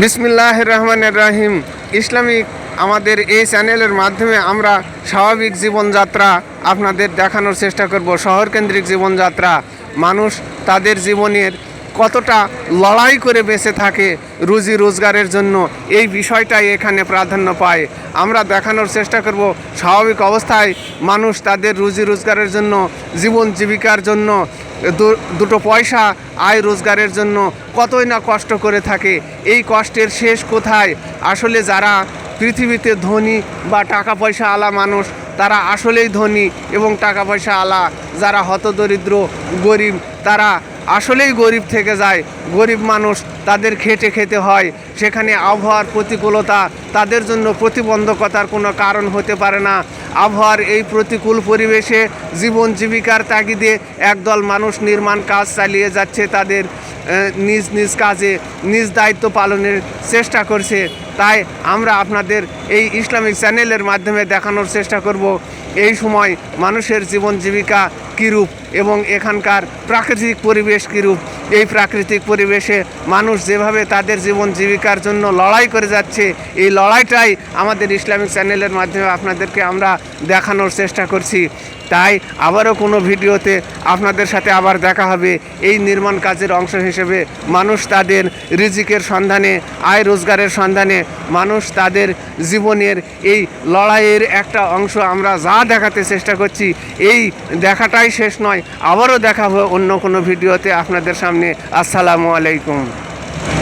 বিসমিল্লাহ রহমানের রাহিম ইসলামিক আমাদের এই চ্যানেলের মাধ্যমে আমরা স্বাভাবিক জীবনযাত্রা আপনাদের দেখানোর চেষ্টা করব। শহরকেন্দ্রিক জীবনযাত্রা। মানুষ তাদের জীবনের কতটা লড়াই করে বেঁচে থাকে রুজি রোজগারের জন্য, এই বিষয়টাই এখানে প্রাধান্য পায়। আমরা দেখানোর চেষ্টা করব স্বাভাবিক অবস্থায় মানুষ তাদের রুজি রোজগারের জন্য, জীবন জীবিকার জন্য দুটো পয়সা আয় রোজগারের জন্য কতই না কষ্ট করে থাকে, এই কষ্টের শেষ কোথায়? আসলে যারা পৃথিবীতে ধনী বা টাকা পয়সা আলা মানুষ, তারা আসলেই ধনী এবং টাকা পয়সা আলা। যারা হতদরিদ্র, গরিব, তারা আসলেই গরিব থেকে যায়। গরিব মানুষ তাদের খেটে খেতে হয়। সেখানে আবহাওয়ার প্রতিকূলতা তাদের জন্য প্রতিবন্ধকতার কোনো কারণ হতে পারে না। আবহাওয়ার এই প্রতিকূল পরিবেশে জীবন জীবিকার তাগিদে একদল মানুষ নির্মাণ কাজ চালিয়ে যাচ্ছে তাদের নিজ নিজ কাজে, নিজ দায়িত্ব পালনের চেষ্টা করছে তাই আমরা আপনাদের এই ইসলামিক চ্যানেলের মাধ্যমে দেখানোর চেষ্টা করব এই সময় মানুষের জীবন জীবিকা কীরূপ এবং এখানকার প্রাকৃতিক পরিবেশ কীরূপ এই প্রাকৃতিক পরিবেশে মানুষ যেভাবে তাদের জীবন জীবিকার জন্য লড়াই করে যাচ্ছে, এই লড়াইটাই আমাদের ইসলামিক চ্যানেলের মাধ্যমে আপনাদেরকে আমরা দেখানোর চেষ্টা করছি। তাই আবারও কোনো ভিডিওতে আপনাদের সাথে আবার দেখা হবে। এই নির্মাণ কাজের অংশ হিসেবে মানুষ তাদের রিজিকের সন্ধানে, আয় রোজগারের সন্ধানে মানুষ তাদের জীবনের এই লড়াইয়ের একটা অংশ আমরা যা দেখাতে চেষ্টা করছি, এই দেখাটাই শেষ নয়, আবারও দেখাবো অন্য কোনো ভিডিওতে আপনাদের সামনে। আসসালামু আলাইকুম।